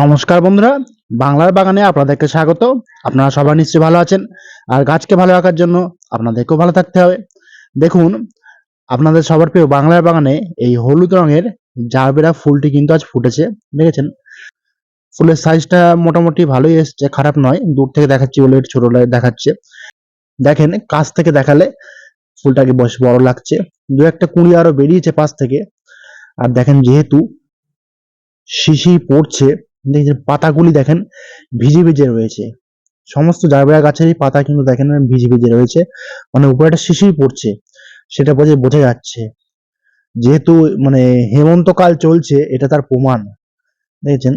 নমস্কার বন্ধুরা, বাংলার বাগানে আপনাদেরকে স্বাগত। আপনারা সবাই নিশ্চয়ই ভালো আছেন, আর গাছকে ভালো রাখার জন্য আপনাদেরকেও ভালো থাকতে হবে। দেখুন, আপনাদের সবার প্রিয় বাংলার বাগানে এই হলুদ রঙের জারবেরা ফুলটি কিন্তু আজ ফুটেছে, দেখেছেন? ফুলের সাইজটা মোটামুটি ভালোই এসছে, খারাপ নয়, দূর থেকে দেখাচ্ছি বলে ছোট দেখাচ্ছে। দেখেন, কাছ থেকে দেখালে ফুলটাকে বেশ বড় লাগছে। দু একটা কুঁড়ি আরও বেরিয়েছে পাশ থেকে। আর দেখেন, যেহেতু শিশি পড়ছে দেখছেন পাতাগুলি দেখেন, ভিজে ভিজে রয়েছে। সমস্ত জারবেরা গাছেরই পাতা কিন্তু দেখেন ভিজে ভিজে রয়েছে। মানে উপরে একটা শিশির পড়ছে, সেটা বোঝে, বোঝা যাচ্ছে। যেহেতু মানে হেমন্তকাল চলছে, এটা তার প্রমাণ। দেখেছেন?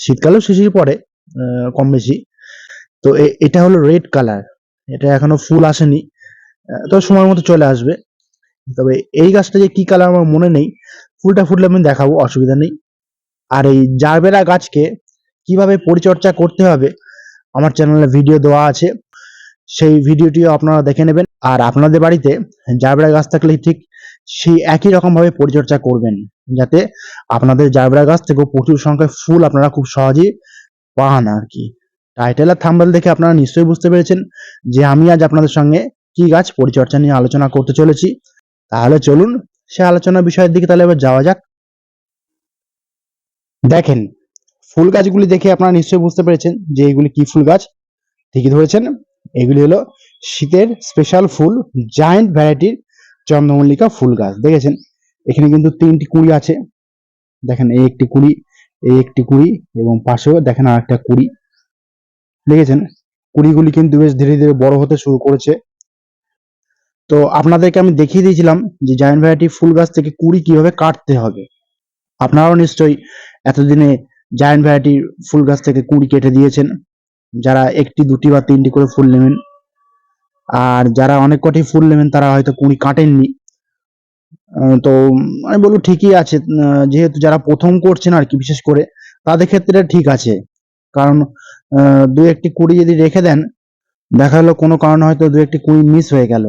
শীতকালেও শিশির পড়ে কম বেশি। তো এটা হলো রেড কালার। এটা এখনও ফুল আসেনি। তো সময় মতো চলে আসবে। তবে এই গাছটা যে কি কালার আমার মনে নেই, ফুলটা ফুটলে আমি দেখাবো, অসুবিধা নেই। আর এই জারবেরা গাছকে কীভাবে পরিচর্যা করতে হবে, আমার চ্যানেলে ভিডিও দেওয়া আছে। সেই ভিডিওটিও আপনারা দেখে নেবেন। আর আপনাদের বাড়িতে জারবেরা গাছ থাকলে ঠিক সেই একই রকম ভাবে পরিচর্যা করবেন, যাতে আপনাদের জারবেরা গাছ থেকেও প্রচুর সংখ্যায় ফুল আপনারা খুব সহজেই পান আর কি। টাইটেল আর থাম্বেল দেখে আপনারা নিশ্চয়ই বুঝতে পেরেছেন যে আমি আজ আপনাদের সঙ্গে কি গাছ পরিচর্যা নিয়ে আলোচনা করতে চলেছি। তাহলে চলুন সে আলোচনা বিষয়ের দিকে তাহলে এবার যাওয়া যাক। দেখেন, ফুল গাছগুলি দেখে আপনারা নিশ্চয়ই বুঝতে পেরেছেন যে এগুলি কি ফুল গাছ। ঠিকই ধরেছেন, এগুলি হলো শীতের স্পেশাল ফুল জায়েন্ট ভ্যারাইটির চন্দ্রমল্লিকা ফুল গাছ। দেখেছেন, এখানে কিন্তু তিনটি কুড়ি আছে। দেখেন, এই একটি কুড়ি, এই একটি কুড়ি এবং পাশেও দেখেন আর একটা কুড়ি। দেখেছেন, কুড়িগুলি কিন্তু বেশ ধীরে ধীরে বড় হতে শুরু করেছে। তো আপনাদেরকে আমি দেখিয়ে দিয়েছিলাম যে জায়েন্ট ভ্যারাইটি ফুল গাছ থেকে কুড়ি কীভাবে কাটতে হবে। আপনারাও নিশ্চয়ই এতদিনে জায়ান্ট ভ্যারাইটির ফুল গাছ থেকে কুড়ি কেটে দিয়েছেন। যারা একটি, দুটি বা তিনটি করে ফুল নেবেন। আর যারা অনেক কটি ফুল নেবেন, তারা হয়তো কুড়ি কাটেননি। তো আমি বলব ঠিকই আছে। যেহেতু যারা প্রথম করছেন আর কি, বিশেষ করে, তাদের ক্ষেত্রে ঠিক আছে। কারণ দু একটি কুড়ি যদি রেখে দেন, দেখা গেলো কোনো কারণে হয়তো দু একটি কুড়ি মিস হয়ে গেল।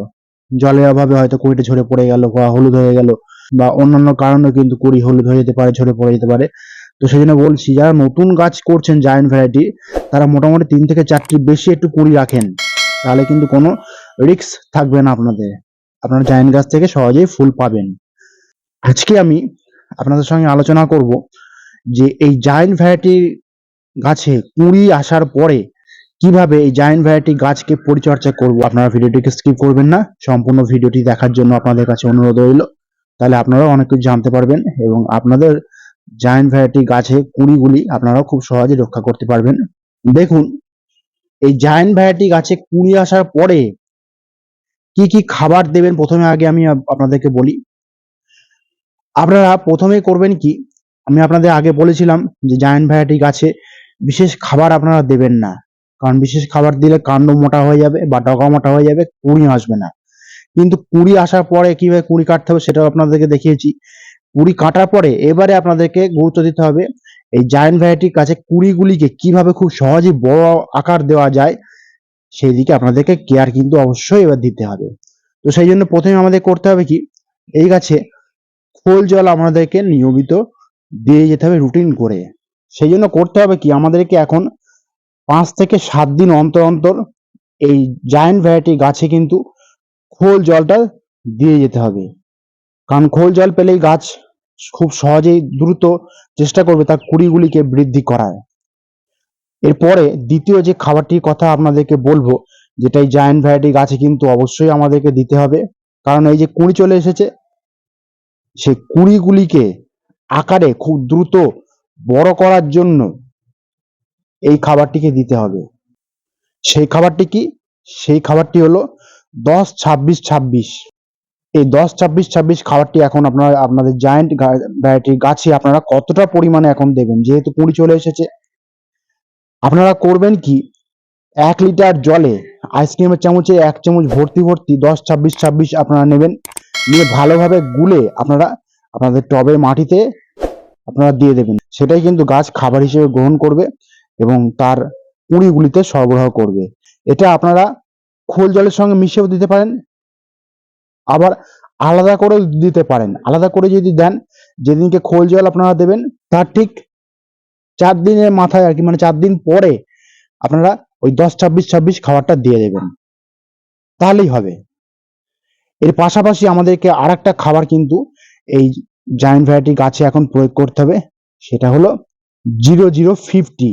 জলের অভাবে হয়তো কুড়িটা ঝরে পড়ে গেল বা হলুদ হয়ে গেল বা অন্যান্য কারণে কিন্তু কুড়ি হলুদ হয়ে যেতে পারে, ঝরে পড়ে যেতে পারে। তো সেই জন্য বলছি, যারা নতুন গাছ করছেন জায়েন্ট ভ্যারাইটি তারা মোটামুটি তিন থেকে চারটি বেশি একটু কুড়ি রাখেন। তাহলে কিন্তু কোনো রিস্ক থাকবে না আপনাদের। আপনারা জায়েন্ট গাছ থেকে সহজেই ফুল পাবেন। আজকে আমি আপনাদের সঙ্গে আলোচনা করব যে এই জায়েন্ট ভ্যারাইটির গাছে কুড়ি আসার পরে কীভাবে এই জায়েন্ট ভ্যারাইটি গাছকে পরিচর্যা করব আপনারা ভিডিওটিকে স্কিপ করবেন না। সম্পূর্ণ ভিডিওটি দেখার জন্য আপনাদের কাছে অনুরোধ রইল। তাহলে আপনারাও অনেক কিছু জানতে পারবেন এবং আপনাদের জায়েন্ট ভ্যারাইটি গাছে কুড়িগুলি আপনারাও খুব সহজে রক্ষা করতে পারবেন। দেখুন, এই জায়েন্ট ভ্যারাইটি গাছে কুড়ি আসার পরে কি কি খাবার দেবেন প্রথমে আগে আমি আপনাদেরকে বলি। আপনারা প্রথমে করবেন কি, আমি আপনাদের আগে বলেছিলাম যে জায়েন্ট ভ্যারাইটি গাছে বিশেষ খাবার আপনারা দেবেন না। কারণ বিশেষ খাবার দিলে কাণ্ড মোটা হয়ে যাবে বা ডগা মোটা হয়ে যাবে, কুড়ি আসবে না। কিন্তু কুড়ি আসার পরে কীভাবে কুড়ি কাটতে হবে সেটাও আপনাদেরকে দেখিয়েছি। কুড়ি কাটার পরে এবারে আপনাদেরকে গুরুত্ব দিতে হবে, এই জায়েন্ট ভ্যারাইটির কাছে কুড়িগুলিকে কীভাবে খুব সহজেই বড় আকার দেওয়া যায় সেই দিকে আপনাদেরকে কেয়ার কিন্তু অবশ্যই এবার দিতে হবে। তো সেই জন্য প্রথমে আমাদের করতে হবে কি, এই গাছে খোল জল আমাদেরকে নিয়মিত দিয়ে যেতে হবে রুটিন করে। সেই জন্য করতে হবে কি, আমাদেরকে এখন পাঁচ থেকে সাত দিন অন্তর অন্তর এই জায়েন্ট ভ্যারাইটি গাছে কিন্তু খোল জলটা দিয়ে যেতে হবে। কারণ খোল জল পেলেই গাছ খুব সহজেই দ্রুত চেষ্টা করবে তার কুড়িগুলিকে বৃদ্ধি করায় এরপরে দ্বিতীয় যে খাবারটির কথা আপনাদেরকে বলব যেটা এই জায়ান্ট ভ্যারাইটি গাছে কিন্তু অবশ্যই আমাদেরকে দিতে হবে। কারণ এই যে কুড়ি চলে এসেছে, সেই কুড়িগুলিকে আকারে খুব দ্রুত বড় করার জন্য এই খাবারটিকে দিতে হবে। সেই খাবারটি কি? সেই খাবারটি হলো দশ ছাব্বিশ ছাব্বিশ। এই দশ, ছাব্বিশ ছাব্বিশ খাবারটি এখন আপনারা, আপনাদের জায়ান্ট ভ্যারাইটির গাছে আপনারা কতটা পরিমাণে এখন দেবেন? যেহেতু কুড়ি চলে এসেছে। আপনারা করবেন কি? এক লিটার জলে আইসক্রিমের চামচে এক চামচ ভর্তি ভর্তি দশ, ছাব্বিশ ছাব্বিশ আপনারা নেবেন। নিয়ে ভালোভাবে গুলে আপনারা, আপনাদের টবের মাটিতে আপনারা দিয়ে দেবেন। সেটাই কিন্তু গাছ খাবার হিসেবে গ্রহণ করবে এবং তার কুঁড়িগুলিতে সরবরাহ করবে। এটা আপনারা খোল জলের সঙ্গে মিশিয়েও দিতে পারেন। আবার আলাদা করেও দিতে পারেন। আলাদা করে যদি দেন, যেদিনকে খোল জল আপনারা দেবেন, তার ঠিক চার দিনের মাথায় আর কি মানে চার দিন পরে আপনারা ওই দশ, ছাব্বিশ ছাব্বিশ খাবারটা দিয়ে দেবেন। তাহলেই হবে। এর পাশাপাশি আমাদেরকে আর একটা খাবার কিন্তু এই জায়েন্ট ভ্যারাইটি গাছে এখন প্রয়োগ করতে হবে, সেটা হলো zero zero fifty.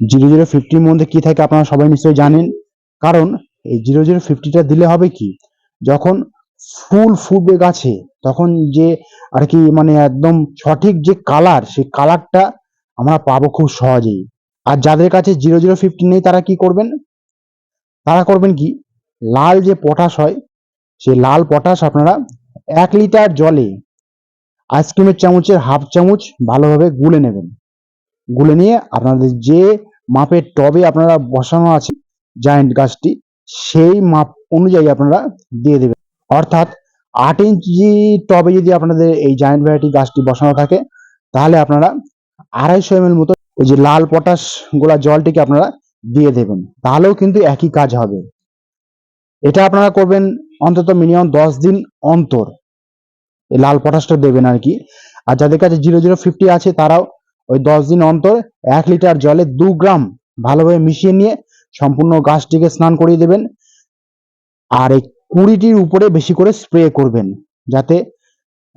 Zero zero ফিফটির মধ্যে কি থাকে আপনারা সবাই নিশ্চয়ই জানেন, কারণ এই জিরো জিরো ফিফটিটা দিলে হবে কি? যখন ফুল ফুটবে গাছে, তখন যে আর কি মানে একদম সঠিক যে কালার সেই কালারটা আমরা পাবো খুব সহজেই। আর যাদের কাছে জিরো জিরো ফিফটি নেই, তারা কি করবেন? তারা করবেন কি? লাল যে পটাশ হয় সেই লাল পটাশ আপনারা এক লিটার জলে আইসক্রিমের চামচের হাফ চামচ ভালোভাবে গুলে নেবেন। গুলে নিয়ে আপনাদের যে মাপের টবে আপনারা বসানো আছে জায়েন্ট গাছটি, সেই মাপ অনুযায়ী আপনারা দিয়ে দেবেন। অর্থাৎ আট ইঞ্চি টবে যদি আপনাদের এই জায়েন্ট ভ্যারাইটি গাছটি বসানো থাকে, তাহলে আপনারা আড়াইশো এম মতো ওই যে লাল পটাশ গোলা জলটিকে আপনারা দিয়ে দেবেন। তাহলেও কিন্তু একই কাজ হবে। এটা আপনারা করবেন অন্তত মিনিমাম দশ দিন অন্তর। এই লাল পটাশটা দেবেন আর কি। আর যাদের কাছে জিরো জিরো ফিফটি আছে, তারাও ওই দশ দিন অন্তর এক লিটার জলে দু গ্রাম ভালোভাবে মিশিয়ে নিয়ে সম্পূর্ণ গাছটিকে স্নান করিয়ে দেবেন। আর এই কুড়িটির উপরে বেশি করে স্প্রে করবেন, যাতে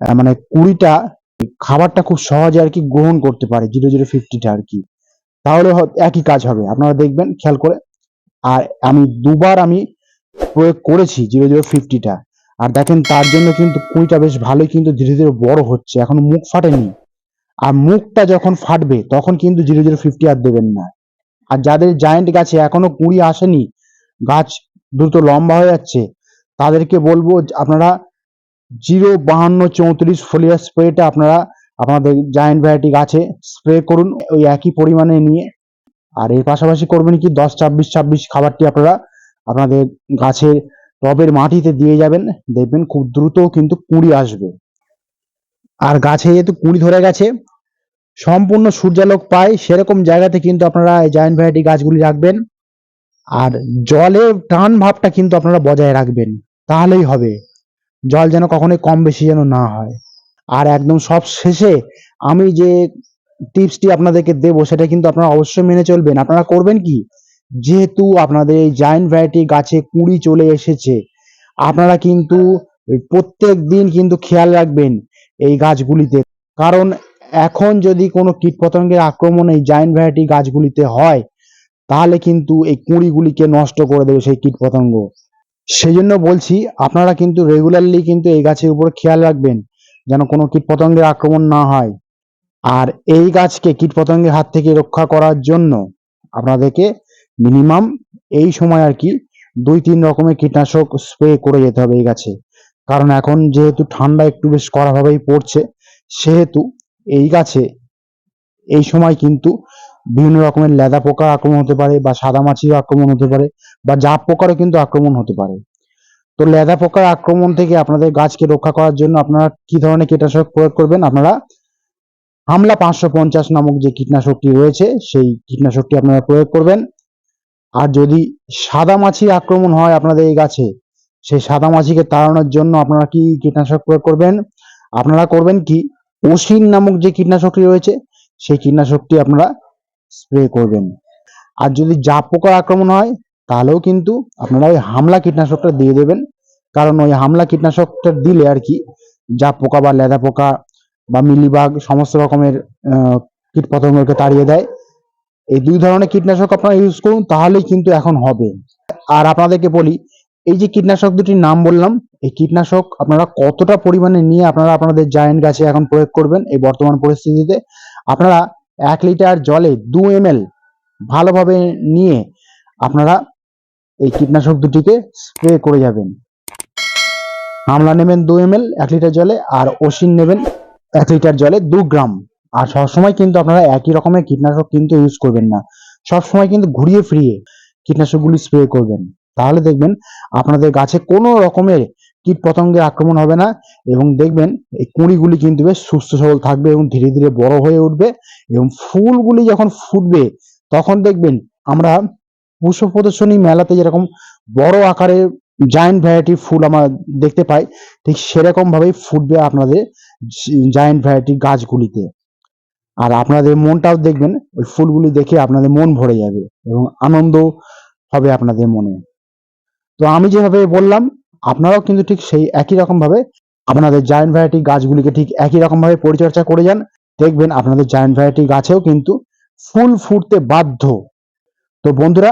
মানে কুড়িটা খাবারটা খুব সহজে আর কি গ্রহণ করতে পারে, জিরো জিরো ফিফটিটা আর কি। তাহলে একই কাজ হবে, আপনারা দেখবেন, খেয়াল করে। আর আমি দুবার আমি প্রয়োগ করেছি জিরো জিরো ফিফটিটা আর দেখেন তার জন্য কিন্তু কুড়িটা বেশ ভালোই কিন্তু ধীরে ধীরে বড় হচ্ছে, এখন মুখ ফাটেনি। আর মুখটা যখন ফাটবে, তখন কিন্তু জিরো জিরো ফিফটি আর দেবেন না। আর যাদের জায়েন্ট গাছে এখনও কুড়ি আসেনি, গাছ দ্রুত লম্বা হয়ে যাচ্ছে তাদেরকে বলব আপনারা জিরো বাহান্ন চৌত্রিশ ফোলিয়া স্প্রেটা আপনারা আপনাদের জায়েন্ট ভ্যারাইটি গাছে স্প্রে করুন ওই একই পরিমাণে নিয়ে। আর এর পাশাপাশি করবেন কি দশ, ছাব্বিশ ছাব্বিশ খাবারটি আপনারা আপনাদের গাছের টবের মাটিতে দিয়ে যাবেন। দেখবেন খুব দ্রুত কিন্তু কুঁড়ি আসবে। আর গাছে যেহেতু কুঁড়ি ধরে গেছে, সম্পূর্ণ সূর্যালোক পায়, সেরকম জায়গাতে কিন্তু আপনারা এই জায়েন্ট ভ্যারাইটি গাছগুলি রাখবেন। আর জলের টান ভাবটা কিন্তু আপনারা বজায় রাখবেন। তাহলেই হবে। জল যেন কখনোই কম বেশি যেন না হয়। আর একদম সব শেষে আমি যে টিপসটি আপনাদেরকে দেবো, সেটা কিন্তু আপনারা অবশ্যই মেনে চলবেন। আপনারা করবেন কি? যেহেতু আপনাদের এই জায়েন্ট ভ্যারাইটি গাছে কুঁড়ি চলে এসেছে, আপনারা কিন্তু প্রত্যেক দিন কিন্তু খেয়াল রাখবেন এই গাছগুলিতে। কারণ এখন যদি কোনো কীটপতঙ্গের আক্রমণ এই জায়েন্ট ভ্যারাইটি গাছগুলিতে হয়, তাহলে কিন্তু এই কুঁড়িগুলিকে নষ্ট করে দেবে সেই কীটপতঙ্গ। সেই জন্য বলছি, আপনারা কিন্তু রেগুলারলি কিন্তু এই গাছের উপর খেয়াল রাখবেন, যেন কোনো কীটপতঙ্গের আক্রমণ না হয়। আর এই গাছকে কীটপতঙ্গের হাত থেকে রক্ষা করার জন্য আপনাদেরকে মিনিমাম এই সময় আর কি দুই তিন রকমের কীটনাশক স্প্রে করে যেতে হবে এই গাছে। কারণ এখন যেহেতু ঠান্ডা একটু বেশ কড়াভাবেই পড়ছে, সেহেতু এই গাছে এই সময় কিন্তু বিভিন্ন রকমের লেদা পোকার আক্রমণ হতে পারে বা সাদা মাছির আক্রমণ হতে পারে। বা জাপ পোকারও কিন্তু আক্রমণ হতে পারে। তো লেদা পোকার আক্রমণ থেকে আপনাদের গাছকে রক্ষা করার জন্য আপনারা কি ধরনের কীটনাশক প্রয়োগ করবেন? আপনারা হামলা পাঁচশো পঞ্চাশ নামক যে কীটনাশকটি রয়েছে, সেই কীটনাশকটি আপনারা প্রয়োগ করবেন। আর যদি সাদা মাছির আক্রমণ হয় আপনাদের এই গাছে, সেই সাদা মাছিকে তাড়ানোর জন্য আপনারা কি কীটনাশক প্রয়োগ করবেন? আপনারা করবেন কি? ওসিন নামক যে কীটনাশকটি রয়েছে, সেই কীটনাশকটি আপনারা স্প্রে করবেন। আর যদি জাপ পোকার আক্রমণ হয় তাহলেও কিন্তু আপনারা ওই হামলা কীটনাশকটা দিয়ে দেবেন। কারণ ওই হামলা কীটনাশকটা দিলে আর কি যা পোকা বা লেদা পোকা বা মিলিবাগ সমস্ত রকমের কীটপতঙ্গকে তাড়িয়ে দেয়। এই দুই ধরনের কীটনাশক আপনারা ইউজ করুন, তাহলেই কিন্তু এখন হবে। আর আপনাদেরকে বলি, এই যে কীটনাশক দুটির নাম বললাম, এই কীটনাশক আপনারা কতটা পরিমাণে নিয়ে আপনারা আপনাদের জায়েন্ট গাছে এখন প্রয়োগ করবেন এই বর্তমান পরিস্থিতিতে, আপনারা এক লিটার জলে দু এম ভালোভাবে নিয়ে আপনারা এই কীটনাশক দুটিকে স্প্রে করে যাবেন। আমলা নেবেন দু এম এল এক লিটার জলে, আর ওসিন নেবেন এক লিটার জলে দু গ্রাম। আর সবসময় কিন্তু আপনারা একই রকমের কীটনাশক কিন্তু ইউজ করবেন না। সবসময় কিন্তু ঘুরিয়ে ফিরিয়ে কীটনাশকগুলি স্প্রে করবেন। তাহলে দেখবেন আপনাদের গাছে কোনো রকমের কীট পতঙ্গের আক্রমণ হবে না এবং দেখবেন এই কুঁড়িগুলি কিন্তু বেশ সুস্থ সবল থাকবে এবং ধীরে ধীরে বড় হয়ে উঠবে এবং ফুলগুলি যখন ফুটবে, তখন দেখবেন আমরা পুষ্প প্রদর্শনী মেলাতে যেরকম বড় আকারে জায়েন্ট ভ্যারাইটি ফুল আমরা দেখতে পাই, ঠিক সেরকম ভাবেই ফুটবে আপনাদের জায়েন্ট ভ্যারাইটি গাছগুলিতে। আর আপনাদের মনটাও দেখবেন, ওই ফুলগুলি দেখে আপনাদের মন ভরে যাবে এবং আনন্দ হবে আপনাদের মনে। তো আমি যেভাবে বললাম, আপনারাও কিন্তু ঠিক সেই একই রকম ভাবে আপনাদের জায়েন্ট ভ্যারাইটি গাছগুলিকে ঠিক একই রকম ভাবে পরিচর্যা করে যান। দেখবেন আপনাদের জায়েন্ট ভ্যারাইটি গাছেও কিন্তু ফুল ফুটতে বাধ্য। তো বন্ধুরা